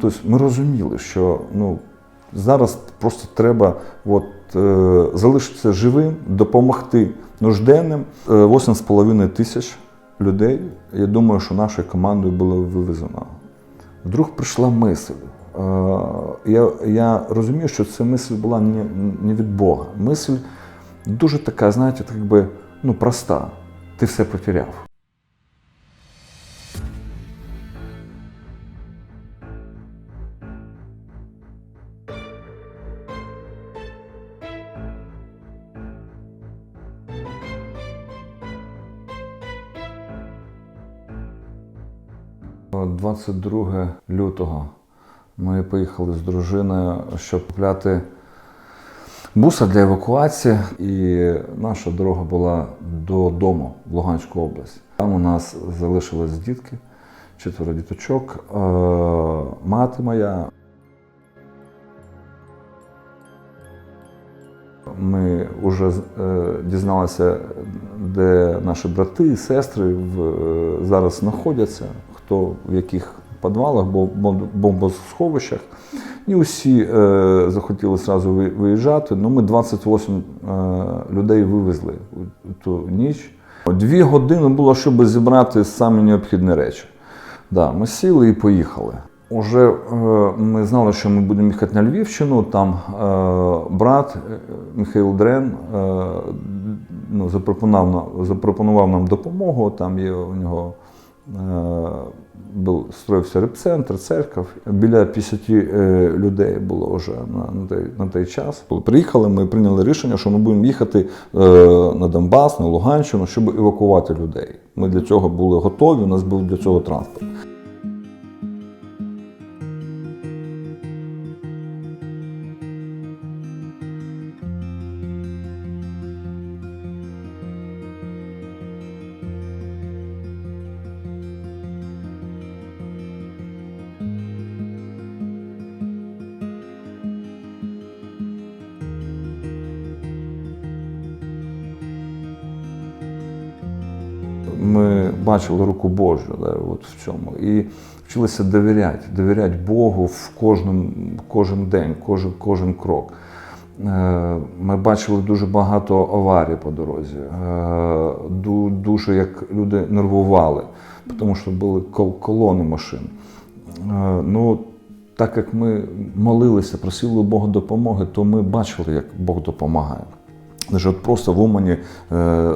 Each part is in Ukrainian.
Тобто ми розуміли, що ну, зараз просто треба от, е, залишитися живим, допомогти нужденним. Е, 8,5 тисяч людей, я думаю, що нашою командою було вивезено. Вдруг прийшла мисль. Е, Я, я розумію, що ця мисль була не, не від Бога. Мисль дуже така, знаєте, так якби, ну, проста. Ти все потеряв. 22 лютого ми поїхали з дружиною, щоб купляти буса для евакуації. І наша дорога була додому в Луганську область. Там у нас залишились дітки, четверо діточок, е, мати моя. Ми вже е, дізналися, де наші брати і сестри е, зараз знаходяться, хто в яких підвалах, бо- бом- бомбосховищах. Не усі е, захотіли одразу виїжджати. Ну, ми 28 е, людей вивезли ту ніч. Дві години було, щоб зібрати самі необхідні речі. Да, ми сіли і поїхали. Уже е, ми знали, що ми будемо їхати на Львівщину. Там е, брат е, Михайло Дрен е, ну, запропонував, запропонував нам допомогу. Там є у нього був строївся репцентр, церков. Біля 50 е, людей було вже на, на, той, на той час. Коли приїхали, ми прийняли рішення, що ми будемо їхати е, на Донбас, на Луганщину, щоб евакувати людей. Ми для цього були готові, у нас був для цього транспорт. Ми бачили руку Божу да, от в цьому. І вчилися довіряти, довіряти Богу в кожному, кожен день, кожен, кожен крок. Е, Ми бачили дуже багато аварій по дорозі, е, дуже як люди нервували, тому що були колони машин. Е, Ну, так як ми молилися, просили Бога допомоги, то ми бачили, як Бог допомагає. От просто в Умані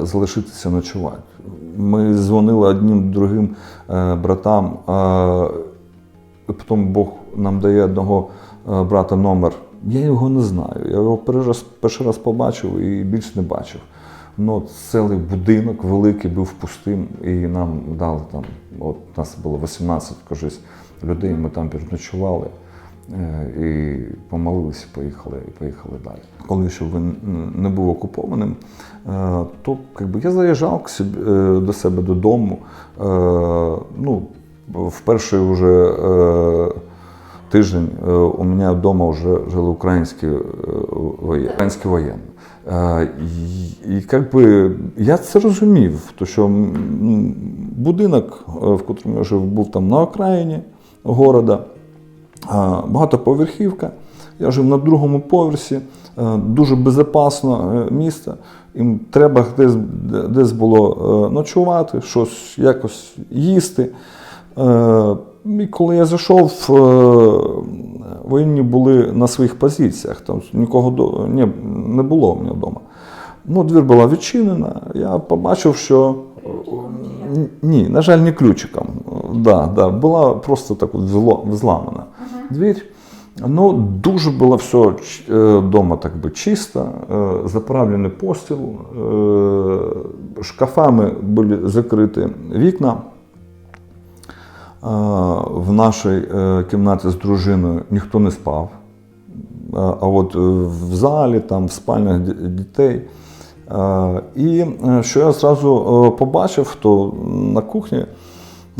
залишитися ночувати. Ми дзвонили одним другим е, братам, і потім Бог нам дає одного е, брата номер. Я його не знаю. Я його перший раз, побачив і більше не бачив. Ну, цілий будинок великий був пустим, і нам дали там, от нас було 18, кажись, людей, ми там переночували. Е, І помолилися, поїхали і поїхали далі. Коли ще він не був окупованим, е, то якби, я заїжджав е, до себе додому. Ну, в перший вже тиждень у мене вдома вже жили українські воєнні. І, і як би, я це розумів, то що будинок, в котрому я жив, був там на окраїні города. Багатоповерхівка. Я жив на другому поверсі, е, дуже безпечно е, місто. Їм треба десь, десь було е, ночувати, щось якось їсти. І коли я зайшов, воєнні були на своїх позиціях. Там нікого не, було у мене вдома. Ну, двір була відчинена. Я побачив, що ні, на жаль, не ключиком. Да, да, була просто так от взламана двір. Ну, дуже було все вдома так би чисто, е, заправлений постіл, е, шкафами були закриті вікна. Е, В нашій е, кімнаті з дружиною ніхто не спав. Е, А от е, в залі, там, в спальнях дітей. Е, І е, що я зразу е, побачив, то на кухні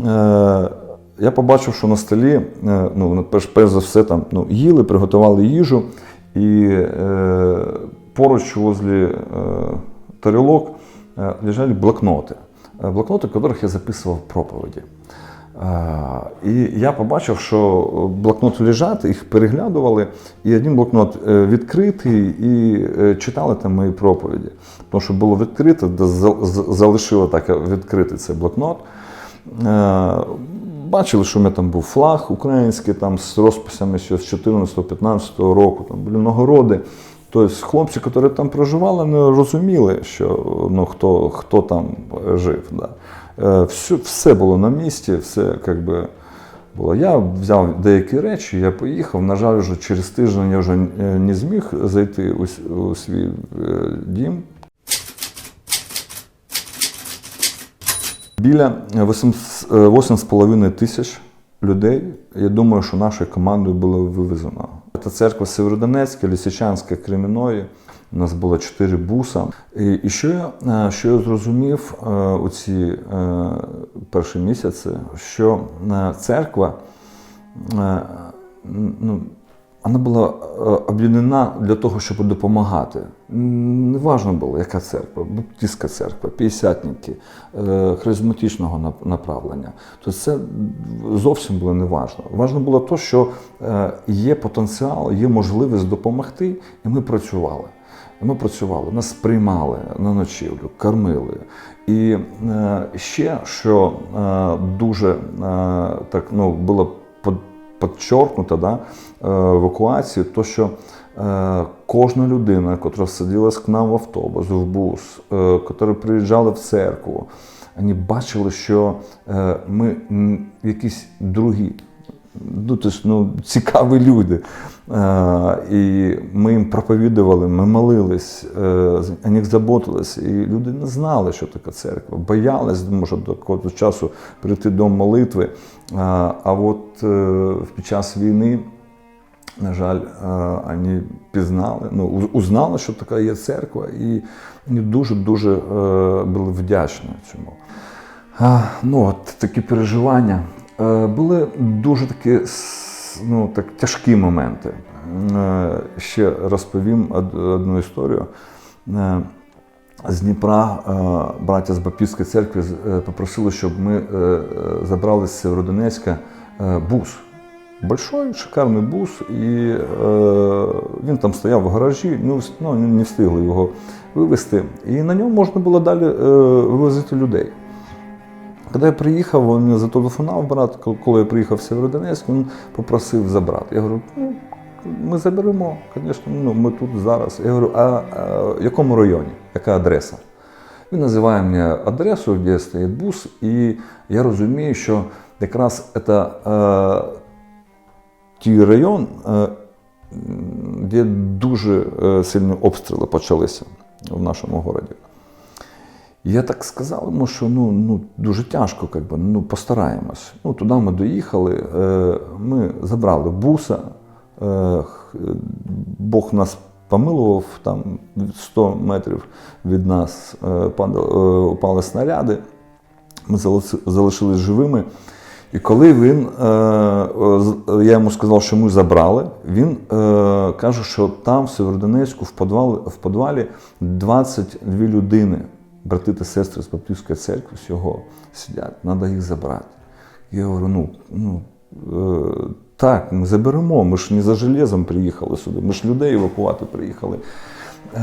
е, я побачив, що на столі, е, ну, перш, за все, там ну, їли, приготували їжу, і е, поруч возле е, тарілок е, лежали блокноти. Е, Блокноти, в яких я записував проповіді. А, І я побачив, що блокноти лежать, їх переглядували, і один блокнот е, відкритий, і е, читали там мої проповіді. Тому що було відкрите, залишило так відкритий цей блокнот. Бачили, що в мене там був флаг український там з розписами ще з 14-15 року, там були нагороди. Тобто хлопці, які там проживали, не розуміли, що ну, хто, хто там жив. Да. Е, Все, все було на місці, все як би, було. Я взяв деякі речі, я поїхав. На жаль, вже через тиждень я вже е, не зміг зайти у, у свій е, дім. Біля 8,5 тисяч людей. Я думаю, що нашою командою було вивезено. Це церква Северодонецька, Лісичанська, Креміної. У нас було чотири буса. І, і що, я, е, що я зрозумів е, у ці е, перші місяці, що е, церква е, ну, вона була е, об'єднана для того, щоб допомагати. Не важно було, яка церква, баптистська церква, п'ятдесятники, е, харизматичного направлення. То це зовсім було не важно. Важно було те, що е, є потенціал, є можливість допомогти, і ми працювали. Ми працювали, нас приймали на ночівлю, кормили. І ще, що дуже так ну, було под- да, е, евакуацію, то що е, кожна людина, яка садилась к нам в автобус, в бус, е, які приїжджали в церкву, вони бачили, що е, ми якісь другі. Ну, тобто, ну, цікаві люди. Е, і ми їм проповідували, ми молились, е, о них заботились. І люди не знали, що таке церква, боялись, може, до якогось часу прийти до молитви. Е, а от е, під час війни, на жаль, вони пізнали, ну, узнали, що така є церква, і дуже-дуже були вдячні цьому. Ну, от такі переживання. Е, були дуже такі ну, так, тяжкі моменти. Е, ще розповім одну історію. Е, з Дніпра браття з Баптистської церкви попросили, щоб ми забрали з Сєвєродонецька е, бус. Большой, шикарний бус, і він там стояв в гаражі, ну, не встигли його вивезти. І на ньому можна було далі вивозити людей. Коли я приїхав, він мені зателефонував брат, коли- я приїхав в Сєвєродонецьк, він попросив забрати. Я говорю, ну, ми заберемо, звісно, ну, ми тут зараз. Я говорю, а, а в якому районі? Яка адреса? Він називає мені адресу, де стоїть бус, і я розумію, що якраз це е, той район, е, де дуже е, сильні обстріли почалися в нашому місті. Я так сказав йому, що ну, ну, дуже тяжко, як би, ну, постараємось. Ну, туди ми доїхали, е, ми забрали буса, е, Бог нас помилував, там 100 метрів від нас е, е, упали снаряди, ми залишились живими. І коли він, е, я йому сказав, що ми забрали, він е, каже, що там, в Северодонецьку, в підвалі, в підвалі 22 людини, брати та сестри з Баптистської церкви, всього сидять, треба їх забрати. Я говорю, ну, ну е, так, ми заберемо, ми ж не за железом приїхали сюди, ми ж людей евакувати приїхали. Е,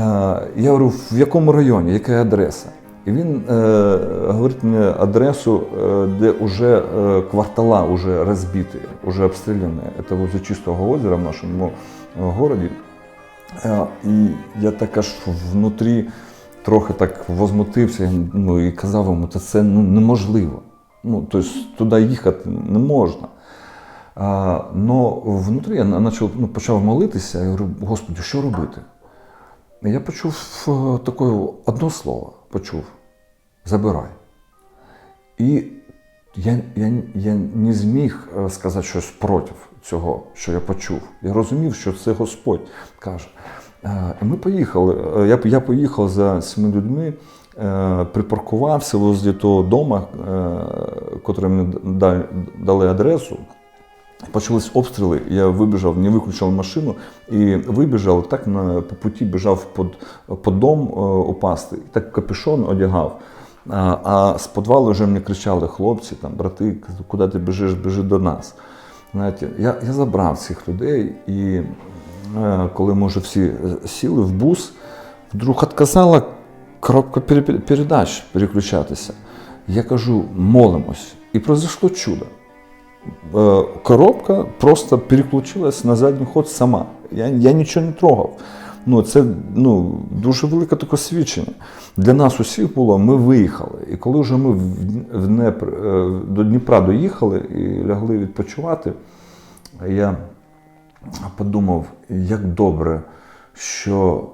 я говорю, в якому районі, яка адреса? І він е, говорить мені адресу, е, де вже квартала вже розбиті, вже обстріляні. Це возле Чистого озера в нашому городі. І я так аж внутрі трохи так возмутився ну, і казав йому, що це ну, неможливо. Ну, тобто туди їхати не можна. А, но внутрі я начав, ну, почав молитися, я говорю, Господи, що робити? І Я почув е, таке одне слово, почув забирай. І я, я, я не зміг е, сказати щось проти цього, що я почув. Я розумів, що це Господь каже. Е, І ми поїхали. Е, Я, я поїхав за цими людьми, е, припаркувався возле того дому, котрий мені дали адресу. Почались обстріли, я вибіжав, не виключив машину і вибіжав, так на, по путі біжав під, під дом упасти. Так капюшон одягав. А, а з підвалу вже мені кричали хлопці, там, брати, куди ти біжиш, біжи до нас. Знаєте, я, я забрав цих людей, і коли ми вже всі е, сіли в бус, вдруг відказала коробка передач переключатися. Я кажу, молимось. І произошло чудо. Е, Коробка просто переключилась на задній ход сама. Я, я нічого не трогав. Ну, це ну, дуже велике таке свідчення. Для нас усіх було, ми виїхали. І коли вже ми в, е, до Дніпра доїхали і лягли відпочивати, я подумав, як добре, що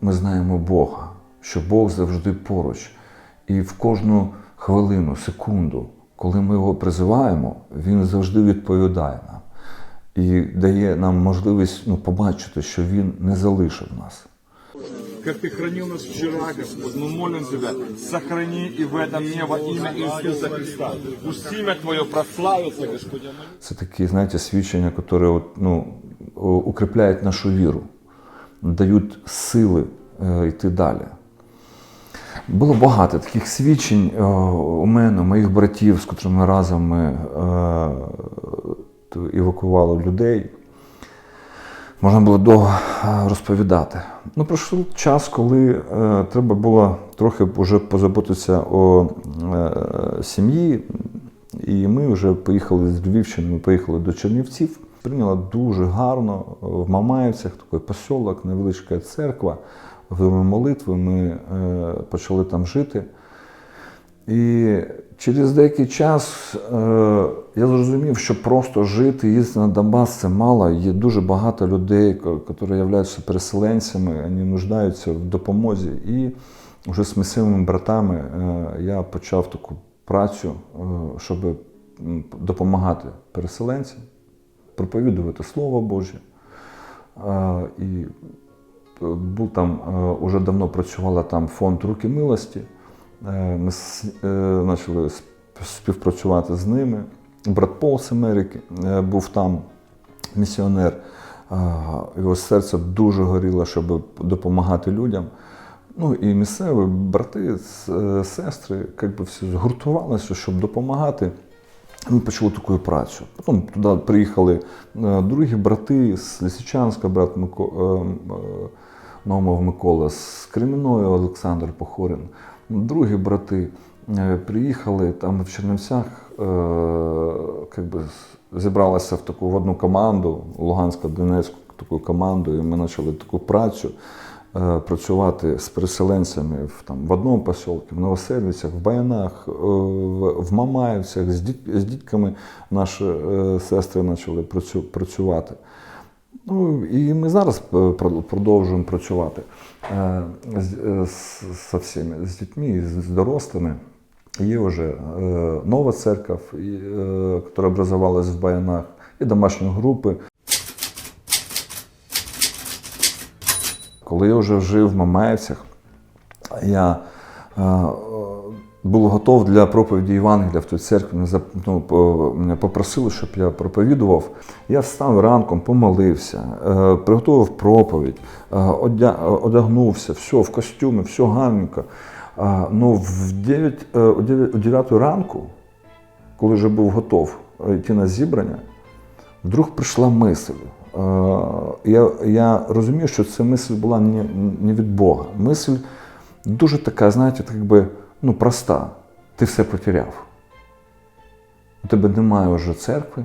ми знаємо Бога, що Бог завжди поруч. І в кожну хвилину, секунду, коли ми його призиваємо, він завжди відповідає нам і дає нам можливість ну, побачити, що він не залишив нас как Ты хранил нас вчера, Господь. Мы молим Тебя, сохрани и в этом мне во имя Иисуса Христа. Пусть имя Твое прославится, Господь. Я молюсь. Це такі, знаєте, свідчення, які от, ну, укріпляють нашу віру, дають сили е, йти далі. Було багато таких свідчень е, у мене, у моїх братів, з котрими разом ми е, т- евакували людей. Можна було довго е, розповідати. Ну, пройшов час, коли е, треба було трохи вже позаботитися о е, сім'ї. І ми вже поїхали з Львівщини, ми поїхали до Чернівців. Прийняла дуже гарно в Мамаївцях, такий посілок, невеличка церква. Вели молитви, ми е, почали там жити. І через деякий час е, я зрозумів, що просто жити, їздити на Донбас це мало. Є дуже багато людей, які являються переселенцями, вони нуждаються в допомозі. І вже з місцевими братами е, я почав таку працю, е, щоб допомагати переселенцям, проповідувати Слово Боже. Е, І е, був там, е, уже давно працювала там фонд Руки милості. Е, Ми е, почали співпрацювати з ними. Брат Пол з Америки е, був там місіонер. Його серце дуже горіло, щоб допомагати людям. Ну і місцеві брати, сестри, як би всі згуртувалися, щоб допомагати. Ми почали таку працю. Потім туди приїхали другі брати з Лисичанська, брат Мико, Наумов Микола, з Кремінної Олександр Похорин. Другі брати е, приїхали там в Чернівцях, е, би, зібралися в таку в одну команду, Луганська, Донецьку таку команду, і ми почали таку працю. е, Працювати з переселенцями в, там, в одному посілку, в Новоселицях, в Баянах, е, в, Мамаївцях, з, діт, з дітками наші е, сестри почали працю, працювати. Ну, і ми зараз е, продовжуємо працювати е, з, е, всіми, з дітьми, з, дорослими. Є вже нова церква, яка образувалась в Баянах, і домашні групи. Коли я вже жив в Мамаївцях, я був готов для проповіді Євангелія в той церкві. Мене, ну, попросили, щоб я проповідував. Я встав ранком, помолився, е, приготував проповідь, е, одягнувся, все в костюмі, все гарненько. Е, Ну, в 9, е, о 9, о 9 ранку, коли вже був готов йти на зібрання, вдруг прийшла мисль. Я, я розумію, що ця мисль була не, не від Бога. Мисль дуже така, знаєте, так якби ну, проста. Ти все потеряв. У тебе немає вже церкви,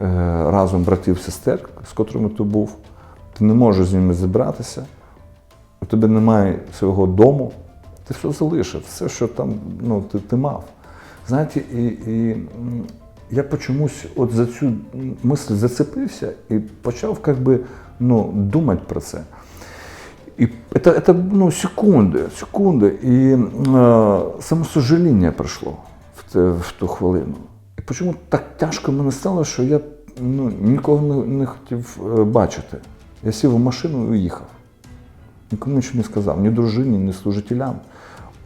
е, разом братів сестер, з котрими ти був. Ти не можеш з ними зібратися, у тебе немає свого дому, ти все залишив, все, що там ну, ти, ти мав. Знаєте, і, і я почомусь от за цю мисль зацепився і почав как би, ну, думати про це. І це, це ну, секунди, секунди. І е, самосожаління прийшло в, те, в ту хвилину. І чому так тяжко мені стало, що я ну, нікого не, не хотів е, бачити. Я сів у машину і уїхав. Нікому нічого не сказав, ні дружині, ні служителям.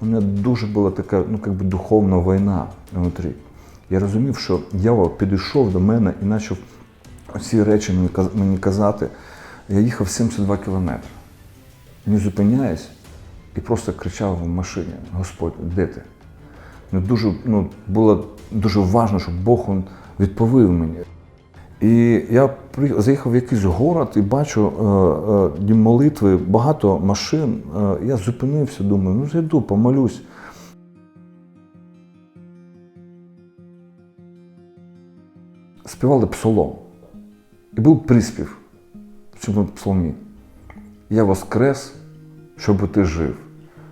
У мене дуже була така ну, как би духовна війна внутрі. Я розумів, що дьявол підійшов до мене і почав ці речі мені казати. Я їхав 72 кілометри. Не зупиняюсь, і просто кричав в машині: Господь, де ти? Ну, дуже, ну, було дуже важливо, щоб Бог він відповів мені. І я заїхав в якийсь город і бачу е, е, молитви, багато машин. Е, я зупинився, думаю, ну зайду, помолюсь. Співали псалом. І був приспів в цьому псалмі. Я воскрес, щоб ти жив.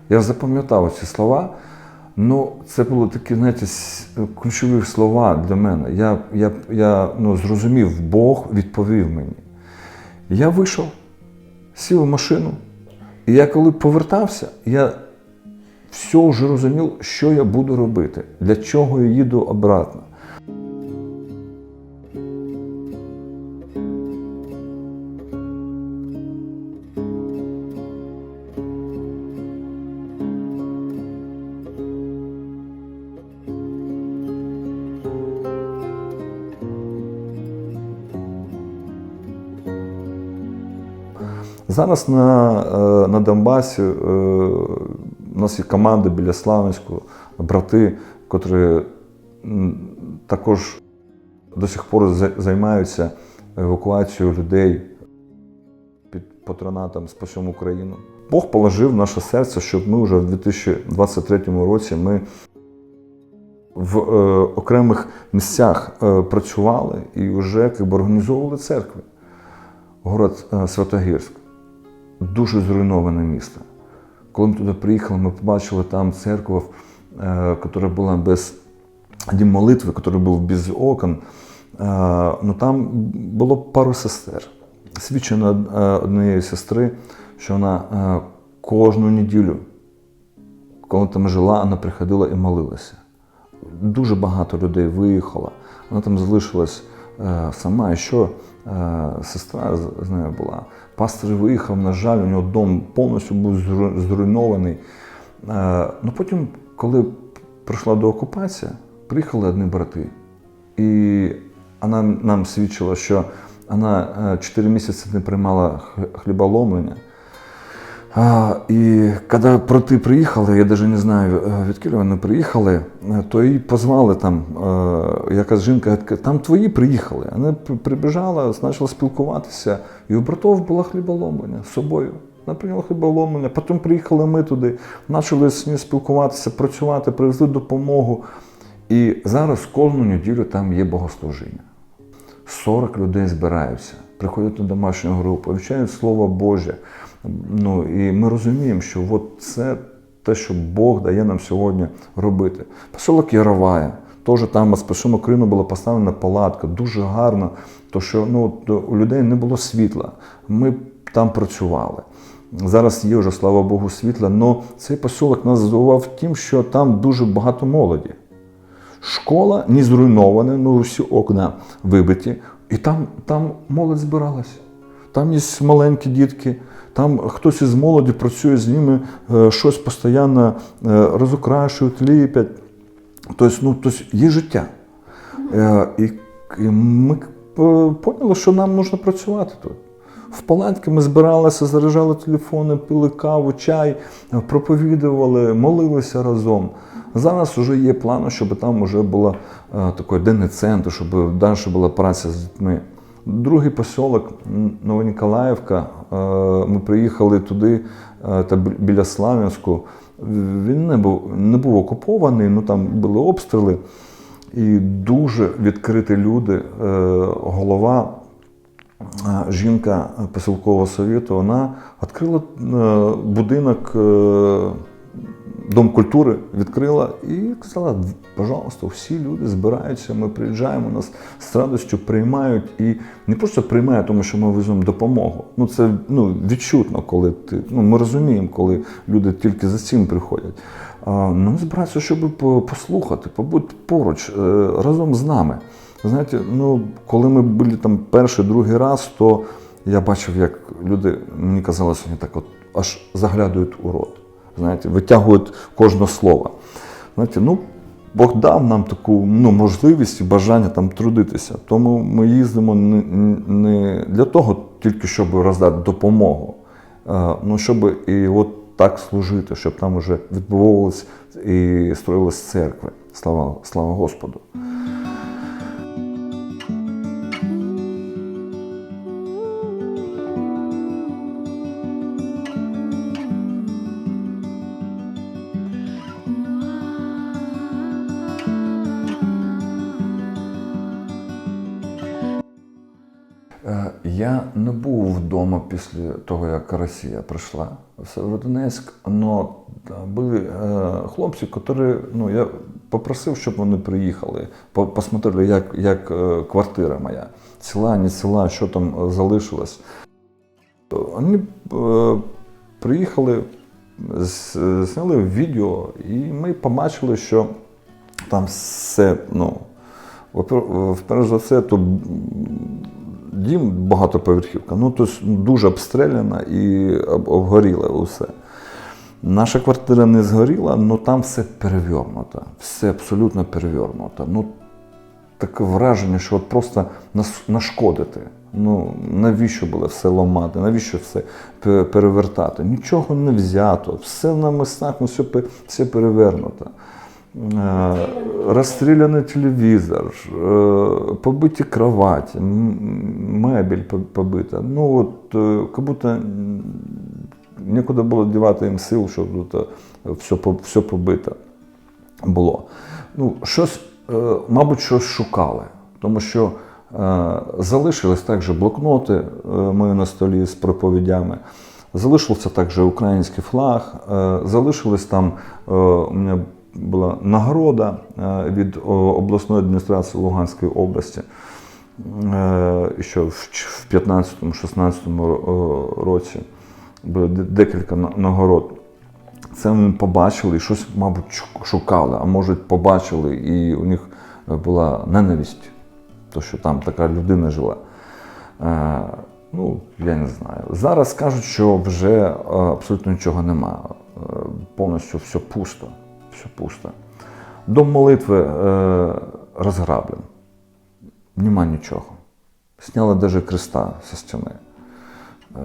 Я запам'ятав ці слова. Ну, це були такі, знаєте, ключові слова для мене. Я, я, я ну, зрозумів, Бог відповів мені. Я вийшов, сів у машину, і я коли повертався, я все вже розумів, що я буду робити, для чого я їду обратно. Зараз на, е, на Донбасі е, у нас є команда біля Славянську, брати, котрі також до сих пор займаються евакуацією людей під патронатом «Спасемо Україну». Бог положив наше серце, щоб ми вже в 2023 році ми в е, окремих місцях е, працювали і вже якби, організовували церкви. Город е, Святогірськ дуже зруйноване місто. Коли ми туди приїхали, ми побачили там церкву, е, яка була без дім молитви, який був без окон. Е, Ну там було пару сестер. Свідчено е, однієї сестри, що вона е, кожну неділю, коли там жила, вона приходила і молилася. Дуже багато людей виїхало. Вона там залишилась е, сама. І що е, сестра з, нею була. Пастор виїхав, на жаль, у нього дом повністю був зруйнований. Е, ну потім, коли прийшла до окупації, приїхали одні брати. І вона нам свідчила, що вона 4 місяці не приймала хліболомлення. А, і коли брати приїхали, я навіть не знаю, е, відколи вони приїхали, е, то її позвали там, е, якась жінка, там твої приїхали. Вона прибіжала, почала спілкуватися, і у братов було хліболомлення з собою. Вона прийняла хліболомлення, потім приїхали ми туди, почали з нею спілкуватися, працювати, привезли допомогу. І зараз кожну неділю там є богослужіння. 40 людей збираються, приходять на домашню групу, вивчають Слово Боже. Ну, і ми розуміємо, що от це те, що Бог дає нам сьогодні робити. Поселок Яровая, теж там з першому Україну була поставлена палатка, дуже гарно, то що ну, у людей не було світла. Ми там працювали. Зараз є вже, слава Богу, світла, але цей поселок нас здивував тим, що там дуже багато молоді. Школа не зруйнована, ну всі окна вибиті, і там, там молодь збиралась. Там є маленькі дітки, там хтось із молоді працює з ними, е, щось постійно е, розукрашують, ліпять. Тобто, ну, тобто є життя. Е, І, ми поняли, що нам можна працювати тут. В палатки ми збиралися, заряджали телефони, пили каву, чай, проповідували, молилися разом. Зараз вже є плани, щоб там вже була е, такий денний центр, щоб далі була праця з дітьми. Другий поселок м, Новоніколаївка. е, Ми приїхали туди, е, та біля Славянську. Він не був, не був окупований, ну там були обстріли. І дуже відкриті люди. Голова жінка поселкового совєту, вона відкрила е, будинок, е, Дом культури відкрила і сказала: пожалуйста, всі люди збираються, ми приїжджаємо, нас з радістю приймають і не просто приймають, тому що ми веземо допомогу. Ну це ну, відчутно, коли ти. Ну, ми розуміємо, коли люди тільки за цим приходять. А, ну, збираються, щоб послухати, побути поруч е, разом з нами. Знаєте, ну коли ми були там перший, другий раз, то я бачив, як люди, мені казалося, вони так от аж заглядують у рот. Знаєте, витягують кожне слово. Знаєте, ну, Бог дав нам таку ну, можливість і бажання там трудитися. Тому ми їздимо не, для того, тільки щоб роздати допомогу. Ну, щоб і от так служити, щоб там вже відбувалися і строїлись церкви. Слава, слава Господу. Я не був вдома після того, як Росія прийшла в Северодонецьк, але були е, хлопці, які, ну, я попросив, щоб вони приїхали, посмотрели, як, як е, квартира моя, ціла, не ціла, що там е, залишилось. Вони приїхали, зняли відео, і ми побачили, що там все, ну, вперше за все, то дім багатоповерхівка, ну тобто дуже обстріляна і обгоріла усе. Наша квартира не згоріла, але там все перевернуто. Все абсолютно перевернуто. Ну, таке враження, що от просто нашкодити. Ну, навіщо було все ламати, навіщо все перевертати? Нічого не взято, все на містах, ну, все, все перевернуто. Е, Розстріляний телевізор, е, побиті кроваті, м- мебель побита. Ну от, е, як будто нікуди було дівати їм сил, щоб тут все, все побито було. Ну, щось, мабуть, щось шукали, тому що залишились також блокноти мої на столі з проповідями. Залишився також український флаг, залишились там у мене була нагорода е, від обласної адміністрації Луганської області. Е, ще в ч- в 15-16 році було декілька нагород. Це вони побачили і щось, мабуть, шукали, а може, побачили, і у них була ненависть, то що там така людина жила. Е, ну, я не знаю. Зараз кажуть, що вже е, абсолютно нічого нема. Е, повністю все пусто. Все пусто. Дом молитви е, розграблен. Нема нічого. Сняли навіть креста зі стіни. Е,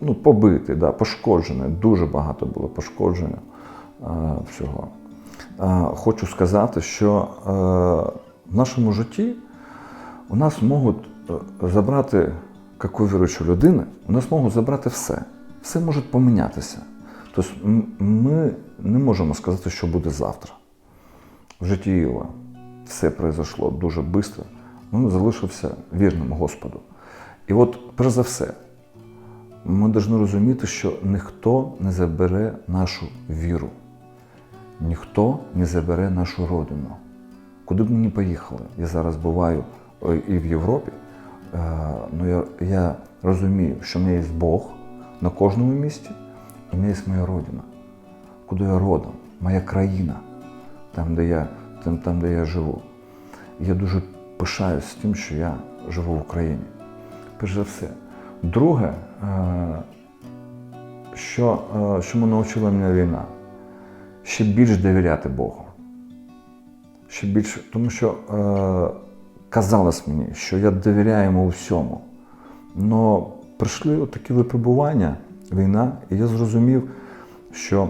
ну, побитий, да, пошкоджений. Дуже багато було пошкодження е, всього. Е, хочу сказати, що е, в нашому житті у нас можуть забрати, яку віруючу людину, у нас можуть забрати все. Все може помінятися. Тобто ми не можемо сказати, що буде завтра. В житті Іова все произошло дуже швидко, він залишився вірним Господу. І от, перш за все, ми повинні розуміти, що ніхто не забере нашу віру, ніхто не забере нашу родину. Куди б ми не поїхали, я зараз буваю е, і в Європі, е, ну я, я розумію, що в мене є Бог на кожному місці, і мене є моя родина, куди я родом, моя країна, там, де я, там, там, де я живу. Я дуже пишаюсь тим, що я живу в Україні. Перш за все. Друге, е, що, е, чому навчила мене війна? Ще більш довіряти Богу. Ще більше, тому що е, казалось мені, що я довіряю йому всьому. Но прийшли такі випробування, війна, і я зрозумів, що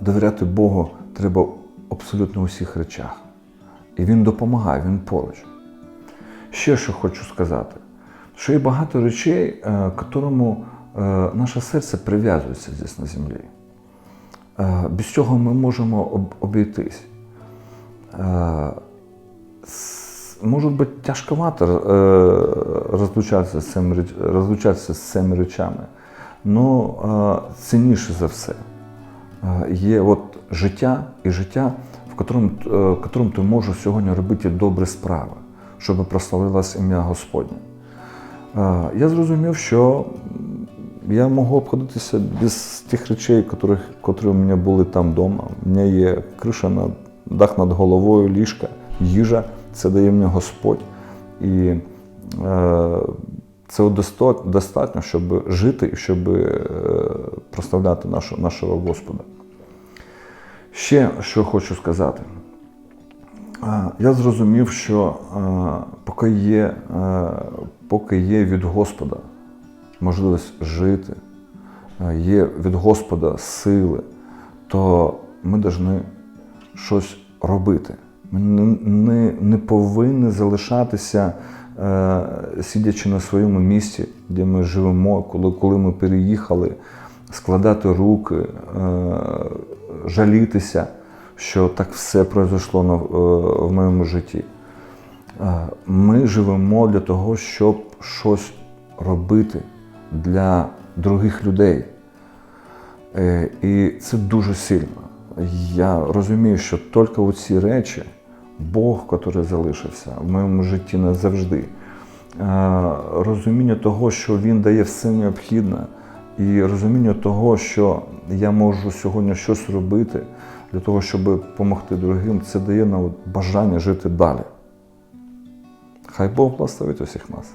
довіряти Богу треба абсолютно у всіх речах. І він допомагає, він поруч. Ще що хочу сказати, що є багато речей, е, к которому е, наше серце прив'язується здесь на землі. Е, Без цього ми можемо обійтись. Е, с- Може бути тяжковато е, розлучатися з цими, розлучатися з цими речами, але цінніше за все е, є от життя і життя, в е, котрому ти можеш сьогодні робити добрі справи, щоб прославилось ім'я Господнє. Е, Я зрозумів, що я можу обходитися без тих речей, котрих, котрі у мене були там вдома. У мене є криша над дах над головою, ліжка, їжа. Це дає мені Господь. І е, це достатньо, щоб жити і щоб е, прославляти нашого, Господа. Ще що хочу сказати. Е, Я зрозумів, що поки є, поки є від Господа можливість жити, є від Господа сили, то ми повинні щось робити. Не, не, повинні залишатися, е, сидячи на своєму місці, де ми живемо, коли, коли ми переїхали, складати руки, е, жалітися, що так все пройшло е, в моєму житті. Ми живемо для того, щоб щось робити для других людей. І це дуже сильно. Я розумію, що тільки оці речі, Бог, який залишився в моєму житті назавжди, е, розуміння того, що Він дає все необхідне, і розуміння того, що я можу сьогодні щось робити для того, щоб допомогти другим, це дає нам бажання жити далі. Хай Бог благословить усіх нас.